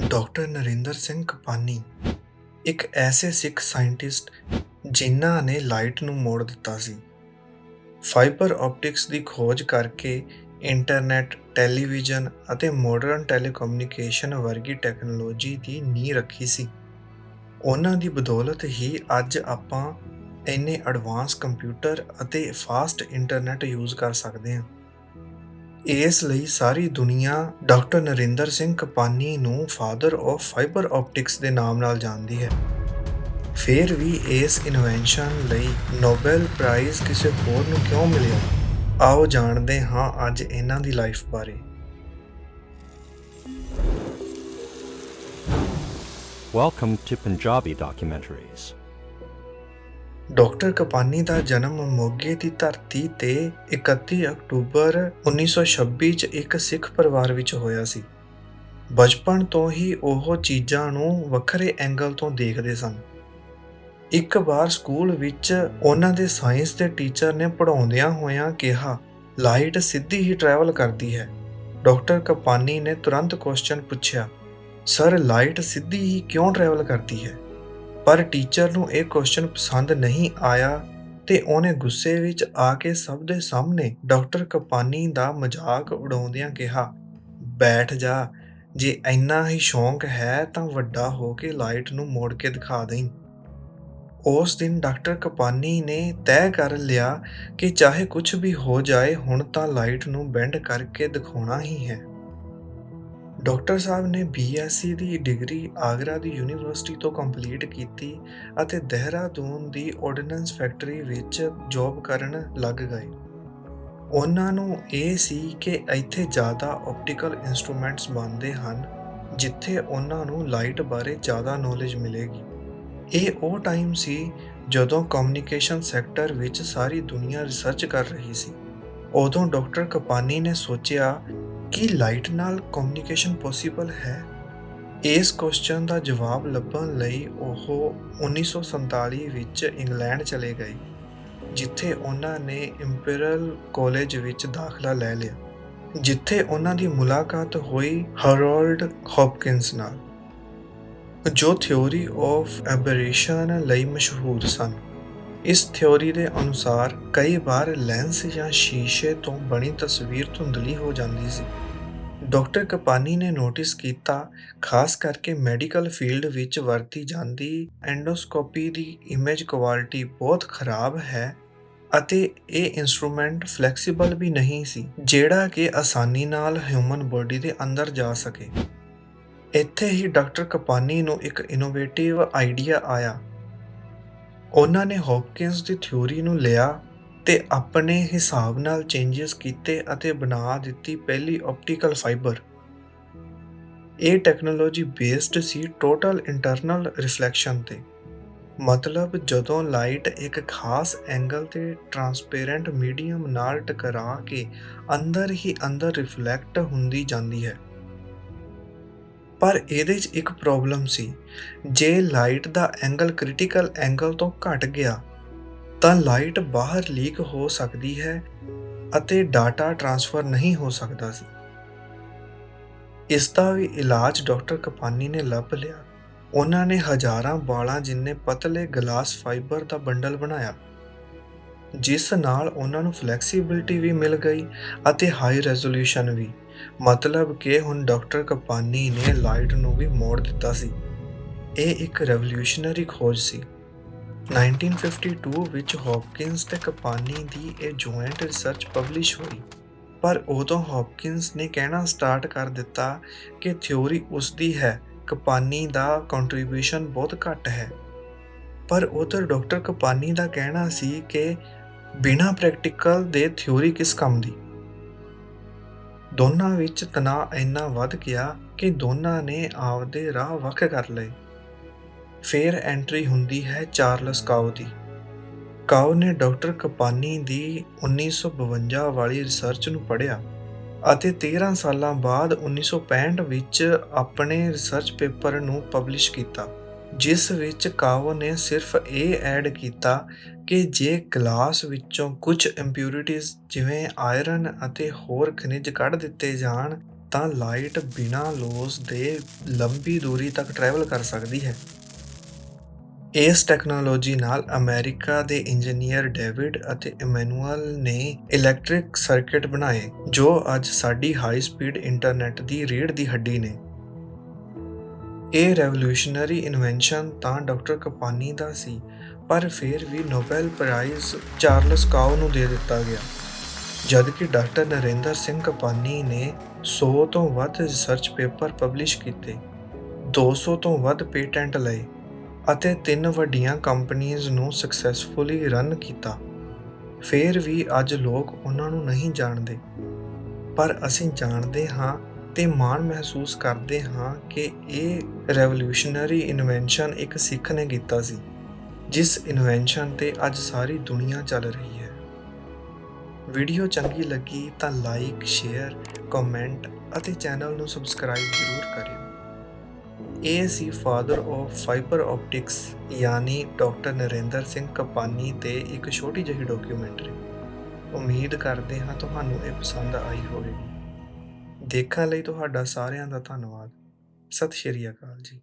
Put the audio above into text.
Doctor Narinder Singh Kapany, ਇੱਕ ਐਸੇ ਸਿੱਖ scientist ਜਿਨ੍ਹਾਂ ਨੇ ਲਾਈਟ ਨੂੰ ਮੋੜ ਦਿੱਤਾ ਸੀ। ਫਾਈਬਰ ਆਪਟਿਕਸ ਦੀ ਖੋਜ ਕਰਕੇ ਇੰਟਰਨੈਟ, ਟੈਲੀਵਿਜ਼ਨ ਅਤੇ ਮਾਡਰਨ ਟੈਲੀਕਮਿਊਨੀਕੇਸ਼ਨ ਵਰਗੀ ਟੈਕਨੋਲੋਜੀ ਦੀ ਨੀਂਹ ਰੱਖੀ ਸੀ। ਉਹਨਾਂ ਦੀ ਬਦੌਲਤ ਹੀ ਅੱਜ ਆਪਾਂ ਇੰਨੇ ਐਡਵਾਂਸ ਕੰਪਿਊਟਰ ਅਤੇ ਫਾਸਟ ਇੰਟਰਨੈਟ ਯੂਜ਼ ਕਰ ਸਕਦੇ ਹਾਂ। ਇਸ ਲਈ ਸਾਰੀ ਦੁਨੀਆ ਡਾਕਟਰ ਨਰਿੰਦਰ ਸਿੰਘ ਕਪਾਨੀ ਨੂੰ ਫਾਦਰ ਆਫ ਫਾਈਬਰ ਆਪਟਿਕਸ ਦੇ ਨਾਮ ਨਾਲ ਜਾਣਦੀ ਹੈ। ਫਿਰ ਵੀ ਇਸ ਇਨਵੈਂਸ਼ਨ ਲਈ ਨੋਬਲ ਪ੍ਰਾਈਜ਼ ਕਿਸੇ ਹੋਰ ਨੂੰ ਕਿਉਂ ਮਿਲਿਆ? ਆਓ ਜਾਣਦੇ ਹਾਂ ਅੱਜ ਇਹਨਾਂ ਦੀ ਲਾਈਫ ਬਾਰੇ। Welcome to Punjabi Documentaries. Doctor Kapany ਦਾ ਜਨਮ ਮੋਗੇ ਦੀ ਧਰਤੀ ਤੇ 31 ਅਕਤੂਬਰ 1926 ਚ ਇੱਕ ਸਿੱਖ ਪਰਿਵਾਰ ਵਿੱਚ ਹੋਇਆ ਸੀ। ਬਚਪਨ ਤੋਂ ਹੀ ਉਹ ਚੀਜ਼ਾਂ ਨੂੰ ਵੱਖਰੇ ਐਂਗਲ ਤੋਂ ਦੇਖਦੇ ਸਨ। ਇੱਕ ਵਾਰ ਸਕੂਲ ਵਿੱਚ ਉਹਨਾਂ ਦੇ ਸਾਇੰਸ ਦੇ ਟੀਚਰ ਨੇ ਪੜਾਉਂਦਿਆਂ ਹੋਇਆਂ ਕਿਹਾ, ਲਾਈਟ ਸਿੱਧੀ ਹੀ ਟਰੈਵਲ ਕਰਦੀ ਹੈ। ਡਾਕਟਰ ਕਪਾਨੀ ਨੇ ਤੁਰੰਤ ਕੁਐਸਚਨ ਪੁੱਛਿਆ, ਸਰ, ਲਾਈਟ ਸਿੱਧੀ ਹੀ ਕਿਉਂ ਟਰੈਵਲ ਕਰਦੀ ਹੈ? ਪਰ ਟੀਚਰ ਨੂੰ ਇਹ ਕੁਐਸਚਨ ਪਸੰਦ ਨਹੀਂ ਆਇਆ ਤੇ ਉਹਨੇ ਗੁੱਸੇ ਵਿੱਚ ਆ ਕੇ ਸਭ ਦੇ ਸਾਹਮਣੇ ਡਾਕਟਰ ਕਪਾਨੀ ਦਾ ਮਜ਼ਾਕ ਉਡਾਉਂਦਿਆਂ ਕਿਹਾ, ਬੈਠ ਜਾ, ਜੇ ਇੰਨਾ ਹੀ ਸ਼ੌਂਕ ਹੈ ਤਾਂ ਵੱਡਾ ਹੋ ਕੇ ਲਾਈਟ ਨੂੰ ਮੋੜ ਕੇ ਦਿਖਾ ਦੇਈਂ। ਉਸ ਦਿਨ ਡਾਕਟਰ ਕਪਾਨੀ ਨੇ ਤੈਅ ਕਰ ਲਿਆ ਕਿ ਚਾਹੇ ਕੁਝ ਵੀ ਹੋ ਜਾਏ, ਹੁਣ ਤਾਂ ਲਾਈਟ ਨੂੰ ਬੈਂਡ ਕਰਕੇ ਦਿਖਾਉਣਾ ਹੀ ਹੈ। ਡਾਕਟਰ ਸਾਹਿਬ ਨੇ ਬੀਐਸਸੀ ਦੀ ਡਿਗਰੀ ਆਗਰਾ ਦੀ ਯੂਨੀਵਰਸਿਟੀ ਤੋਂ ਕੰਪਲੀਟ ਕੀਤੀ ਅਤੇ ਦੇਹਰਾਦੂਨ ਦੀ ਆਰਡੀਨੈਂਸ ਫੈਕਟਰੀ ਵਿੱਚ ਜੌਬ ਕਰਨ ਲੱਗ ਗਏ। ਉਹਨਾਂ ਨੂੰ ਇਹ ਸੀ ਕਿ ਇੱਥੇ ਜ਼ਿਆਦਾ ਆਪਟੀਕਲ ਇਨਸਟਰੂਮੈਂਟਸ ਬਣਦੇ ਹਨ, ਜਿੱਥੇ ਉਹਨਾਂ ਨੂੰ ਲਾਈਟ ਬਾਰੇ ਜ਼ਿਆਦਾ ਨੌਲੇਜ ਮਿਲੇਗੀ। ਇਹ ਉਹ ਟਾਈਮ ਸੀ ਜਦੋਂ ਕਮਿਊਨੀਕੇਸ਼ਨ ਸੈਕਟਰ ਵਿੱਚ ਸਾਰੀ ਦੁਨੀਆ ਰਿਸਰਚ ਕਰ ਰਹੀ ਸੀ। ਉਦੋਂ ਡਾਕਟਰ ਕਪਾਨੀ ਨੇ ਸੋਚਿਆ ਕੀ ਲਾਈਟ ਨਾਲ ਕਮਿਊਨੀਕੇਸ਼ਨ ਪੋਸੀਬਲ ਹੈ? ਇਸ ਕੁਐਸਚਨ ਦਾ ਜਵਾਬ ਲੱਭਣ ਲਈ ਉਹ 1947 ਵਿੱਚ ਇੰਗਲੈਂਡ ਚਲੇ ਗਏ, ਜਿੱਥੇ ਉਹਨਾਂ ਨੇ ਇੰਪੀਰੀਅਲ ਕਾਲਜ ਵਿੱਚ ਦਾਖਲਾ ਲੈ ਲਿਆ, ਜਿੱਥੇ ਉਹਨਾਂ ਦੀ ਮੁਲਾਕਾਤ ਹੋਈ ਹਰੋਲਡ ਹੌਪਕਿੰਸ ਨਾਲ, ਜੋ ਥਿਉਰੀ ਆਫ ਐਬਰੇਸ਼ਨ ਲਈ ਮਸ਼ਹੂਰ ਸਨ। ਇਸ ਥਿਉਰੀ ਦੇ ਅਨੁਸਾਰ ਕਈ ਵਾਰ ਲੈਂਸ ਜਾਂ ਸ਼ੀਸ਼ੇ ਤੋਂ ਬਣੀ ਤਸਵੀਰ ਧੁੰਦਲੀ ਹੋ ਜਾਂਦੀ ਸੀ। ਡਾਕਟਰ ਕਪਾਨੀ ਨੇ ਨੋਟਿਸ ਕੀਤਾ, ਖਾਸ ਕਰਕੇ ਮੈਡੀਕਲ ਫੀਲਡ ਵਿੱਚ ਵਰਤੀ ਜਾਂਦੀ ਐਂਡੋਸਕੋਪੀ ਦੀ ਇਮੇਜ ਕੁਆਲਿਟੀ ਬਹੁਤ ਖਰਾਬ ਹੈ ਅਤੇ ਇਹ ਇਨਸਟਰੂਮੈਂਟ ਫਲੈਕਸੀਬਲ ਵੀ ਨਹੀਂ ਸੀ, ਜਿਹੜਾ ਕਿ ਆਸਾਨੀ ਨਾਲ ਹਿਊਮਨ ਬੋਡੀ ਦੇ ਅੰਦਰ ਜਾ ਸਕੇ। ਇੱਥੇ ਹੀ ਡਾਕਟਰ ਕਪਾਨੀ ਨੂੰ ਇੱਕ ਇਨੋਵੇਟਿਵ ਆਈਡੀਆ ਆਇਆ। ਉਹਨਾਂ ਨੇ ਹੌਪਕਿੰਸ ਦੀ ਥਿਊਰੀ ਨੂੰ ਲਿਆ ਤੇ ਆਪਣੇ ਹਿਸਾਬ ਨਾਲ ਚੇਂਜਸ ਕੀਤੇ ਅਤੇ ਬਣਾ ਦਿੱਤੀ ਪਹਿਲੀ ਆਪਟੀਕਲ ਫਾਈਬਰ ਇਹ ਟੈਕਨੋਲੋਜੀ ਬੇਸਡ ਸੀ ਟੋਟਲ ਇੰਟਰਨਲ ਰਿਫਲੈਕਸ਼ਨ ਤੇ। ਮਤਲਬ ਜਦੋਂ ਲਾਈਟ ਇੱਕ ਖਾਸ ਐਂਗਲ ਤੇ ਟਰਾਂਸਪੇਰੈਂਟ ਮੀਡੀਅਮ ਨਾਲ ਟਕਰਾ ਕੇ ਅੰਦਰ ਹੀ ਅੰਦਰ ਰਿਫਲੈਕਟ ਹੁੰਦੀ ਜਾਂਦੀ ਹੈ। ਪਰ ਇਹਦੇ 'ਚ ਇੱਕ ਪ੍ਰੋਬਲਮ ਸੀ। ਜੇ ਲਾਈਟ ਦਾ ਐਂਗਲ ਕ੍ਰਿਟੀਕਲ ਐਂਗਲ ਤੋਂ ਘਟ ਗਿਆ, ਤਾਂ ਲਾਈਟ ਬਾਹਰ ਲੀਕ ਹੋ ਸਕਦੀ ਹੈ ਅਤੇ ਡਾਟਾ ਟਰਾਂਸਫਰ ਨਹੀਂ ਹੋ ਸਕਦਾ ਸੀ। ਇਸ ਦਾ ਵੀ ਇਲਾਜ ਡਾਕਟਰ ਕਪਾਨੀ ਨੇ ਲੱਭ ਲਿਆ। ਉਹਨਾਂ ਨੇ ਹਜ਼ਾਰਾਂ ਵਾਲਾਂ ਜਿੰਨੇ ਪਤਲੇ ਗਲਾਸ ਫਾਈਬਰ ਦਾ ਬੰਡਲ ਬਣਾਇਆ। ਜਿਸ ਨਾਲ ਉਹਨਾਂ ਨੂੰ ਫਲੈਕਸੀਬਿਲਟੀ ਵੀ ਮਿਲ ਗਈ ਅਤੇ ਹਾਈ ਰੈਜ਼ੋਲੂਸ਼ਨ ਵੀ। ਮਤਲਬ ਕਿ ਹੁਣ ਡਾਕਟਰ ਕਪਾਨੀ ਨੇ ਲਾਈਟ ਨੂੰ ਵੀ ਮੋੜ ਦਿੱਤਾ ਸੀ। ਇਹ ਇੱਕ ਰੈਵੋਲੂਸ਼ਨਰੀ ਖੋਜ ਸੀ। 1952 ਵਿੱਚ ਹੌਪਕਿੰਸ ਤੇ ਕਪਾਨੀ ਦੀ ਇਹ ਜੁਆਇੰਟ ਰਿਸਰਚ ਪਬਲਿਸ਼ ਹੋਈ। ਪਰ ਉਦੋਂ ਹੌਪਕਿੰਸ ਨੇ ਕਹਿਣਾ ਸਟਾਰਟ ਕਰ ਦਿੱਤਾ ਕਿ ਥਿਉਰੀ ਉਸ ਦੀ ਹੈ, ਕਪਾਨੀ ਦਾ ਕੰਟਰੀਬਿਊਸ਼ਨ ਬਹੁਤ ਘੱਟ ਹੈ। ਪਰ ਉਧਰ ਡਾਕਟਰ ਕਪਾਨੀ ਦਾ ਕਹਿਣਾ ਸੀ ਕਿ ਬਿਨਾਂ ਪ੍ਰੈਕਟੀਕਲ ਦੇ ਥਿਉਰੀ ਕਿਸ ਕੰਮ ਦੀ? ਦੋਨਾਂ ਵਿੱਚ ਤਣਾਅ ਇੰਨਾ ਵੱਧ ਗਿਆ ਕਿ ਦੋਨਾਂ ਨੇ ਆਪਦੇ ਰਾਹ ਵੱਖ ਕਰ ਲਏ। ਫੇਰ ਐਂਟਰੀ ਹੁੰਦੀ ਹੈ ਚਾਰਲਸ ਕਾਓ ਦੀ। ਕਾਓ ਨੇ ਡਾਕਟਰ ਕਪਾਨੀ ਦੀ 1952 ਵਾਲੀ ਰਿਸਰਚ ਨੂੰ ਪੜ੍ਹਿਆ ਅਤੇ 13 ਸਾਲਾਂ ਬਾਅਦ 1965 ਵਿੱਚ ਆਪਣੇ ਰਿਸਰਚ ਪੇਪਰ ਨੂੰ ਪਬਲਿਸ਼ ਕੀਤਾ। ਜਿਸ ਵਿੱਚ ਕਾਓ ਨੇ ਸਿਰਫ ਇਹ ਐਡ ਕੀਤਾ ਕਿ ਜੇ ਗਲਾਸ ਵਿੱਚੋਂ ਕੁਝ ਇੰਪਿਊਰਿਟੀਜ਼ ਜਿਵੇਂ ਆਇਰਨ ਅਤੇ ਹੋਰ ਖਣਿਜ ਕੱਢ ਦਿੱਤੇ ਜਾਣ, ਤਾਂ ਲਾਈਟ ਬਿਨਾਂ ਲੋਸ ਦੇ ਲੰਬੀ ਦੂਰੀ ਤੱਕ ਟਰੈਵਲ ਕਰ ਸਕਦੀ ਹੈ। ਇਸ ਟੈਕਨੋਲੋਜੀ ਨਾਲ ਅਮਰੀਕਾ ਦੇ ਇੰਜੀਨੀਅਰ ਡੇਵਿਡ ਅਤੇ ਇਮੈਨੂਅਲ ਨੇ ਇਲੈਕਟ੍ਰਿਕ ਸਰਕਟ ਬਣਾਏ, ਜੋ ਅੱਜ ਸਾਡੀ ਹਾਈ ਸਪੀਡ ਇੰਟਰਨੈਟ ਦੀ ਰੀੜ ਦੀ ਹੱਡੀ ਨੇ। ਇਹ ਰੈਵੋਲੂਸ਼ਨਰੀ ਇਨਵੈਂਸ਼ਨ ਤਾਂ ਡਾਕਟਰ ਕਪਾਨੀ ਦਾ ਸੀ, ਪਰ ਫਿਰ ਵੀ ਨੋਬੈਲ ਪ੍ਰਾਈਜ਼ ਚਾਰਲਸ ਕਾਓ ਨੂੰ ਦੇ ਦਿੱਤਾ ਗਿਆ। ਜਦਕਿ ਡਾਕਟਰ ਨਰਿੰਦਰ ਸਿੰਘ ਕਪਾਨੀ ਨੇ 100 ਤੋਂ ਵੱਧ ਰਿਸਰਚ ਪੇਪਰ ਪਬਲਿਸ਼ ਕੀਤੇ 200 ਤੋਂ ਵੱਧ ਪੇਟੈਂਟ ਲਏ ਅਤੇ ਤਿੰਨ ਵੱਡੀਆਂ ਕੰਪਨੀਆਂ ਨੂੰ ਸਕਸੈਸਫੁਲੀ ਰਨ ਕੀਤਾ। ਫਿਰ ਵੀ ਅੱਜ ਲੋਕ ਉਹਨਾਂ ਨੂੰ ਨਹੀਂ ਜਾਣਦੇ। ਪਰ ਅਸੀਂ ਜਾਣਦੇ ਹਾਂ ਤੇ ਮਾਣ ਮਹਿਸੂਸ ਕਰਦੇ ਹਾਂ ਕਿ ਇਹ ਰੈਵੋਲੂਸ਼ਨਰੀ ਇਨਵੈਂਸ਼ਨ ਇੱਕ ਸਿੱਖ ਨੇ ਕੀਤਾ ਸੀ, ਜਿਸ ਇਨਵੈਂਸ਼ਨ ਤੇ ਅੱਜ ਸਾਰੀ ਦੁਨੀਆ ਚੱਲ ਰਹੀ ਹੈ। ਵੀਡੀਓ ਚੰਗੀ ਲੱਗੀ ਤਾਂ ਲਾਈਕ ਸ਼ੇਅਰ ਕਮੈਂਟ ਅਤੇ ਚੈਨਲ ਨੂੰ ਸਬਸਕ੍ਰਾਈਬ ਜ਼ਰੂਰ ਕਰਿਓ। ਇਹ ਸੀ ਫਾਦਰ ਆਫ ਫਾਈਬਰ ਆਪਟਿਕਸ ਯਾਨੀ ਡਾਕਟਰ ਨਰਿੰਦਰ ਸਿੰਘ ਕਪਾਨੀ ਤੇ ਇੱਕ ਛੋਟੀ ਜਿਹੀ ਡਾਕੂਮੈਂਟਰੀ ਉਮੀਦ ਕਰਦੇ ਹਾਂ ਤੁਹਾਨੂੰ ਇਹ ਪਸੰਦ ਆਈ ਹੋਵੇਗੀ। ਦੇਖਣ ਲਈ ਤੁਹਾਡਾ ਸਾਰਿਆਂ ਦਾ ਧੰਨਵਾਦ। ਸਤਿ ਸ਼੍ਰੀ ਅਕਾਲ ਜੀ।